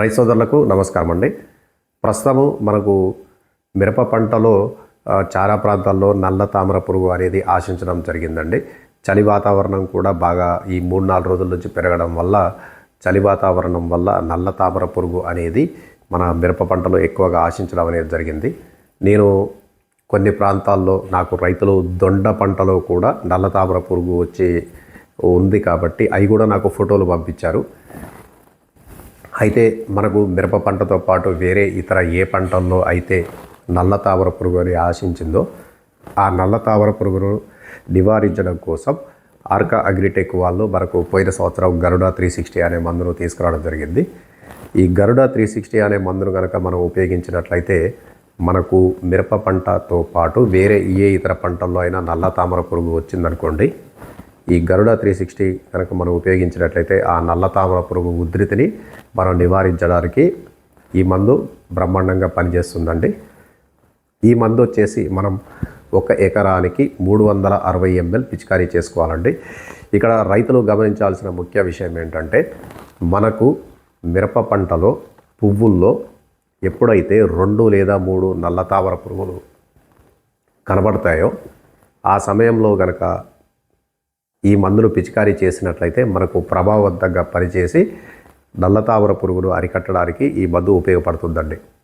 రైతు సోదరులకు నమస్కారం అండి. ప్రస్తుతము మనకు మిరప పంటలో చాలా ప్రాంతాల్లో నల్ల తామర పురుగు అనేది ఆశించడం జరిగిందండి. చలి వాతావరణం కూడా బాగా ఈ మూడు నాలుగు రోజుల నుంచి పెరగడం వల్ల చలి వాతావరణం వల్ల నల్ల తామర పురుగు అనేది మన మిరప పంటలో ఎక్కువగా ఆశించడం అనేది జరిగింది. నేను కొన్ని ప్రాంతాల్లో నాకు రైతులు దొండ పంటలో కూడా నల్ల తామర పురుగు వచ్చి ఉంది కాబట్టి అవి కూడా నాకు ఫోటోలు పంపించారు. అయితే మనకు మిరప పంటతో పాటు వేరే ఇతర ఏ పంటల్లో అయితే నల్ల తామర పురుగు అని ఆశించిందో ఆ నల్ల తామర పురుగును నివారించడం కోసం ఆర్కా అగ్రిటెక్ వాళ్ళు మనకు పోయిన సంవత్సరం గరుడ త్రీ సిక్స్టీ అనే మందును తీసుకురావడం జరిగింది. ఈ గరుడ త్రీ సిక్స్టీ అనే మందును కనుక మనం ఉపయోగించినట్లయితే మనకు మిరప పంటతో పాటు వేరే ఏ ఇతర పంటల్లో అయినా నల్ల తామర పురుగు వచ్చిందనుకోండి ఈ గరుడ త్రీ సిక్స్టీ కనుక మనం ఉపయోగించినట్లయితే ఆ నల్ల తామర పురుగు ఉధృతిని మనం నివారించడానికి ఈ మందు బ్రహ్మాండంగా పనిచేస్తుందండి. ఈ మందు వచ్చేసి మనం ఒక ఎకరానికి మూడు వందల అరవై ఎంఎల్ పిచికారీ చేసుకోవాలండి. ఇక్కడ రైతులు గమనించాల్సిన ముఖ్య విషయం ఏంటంటే మనకు మిరప పంటలో పువ్వుల్లో ఎప్పుడైతే రెండు లేదా మూడు నల్ల తామర పురుగులు కనబడతాయో ఆ సమయంలో గనక ఈ మందులు పిచికారీ చేసినట్లయితే మనకు ప్రభావవంతంగా పనిచేసి నల్లతామర పురుగును అరికట్టడానికి ఈ మందు ఉపయోగపడుతుందండి.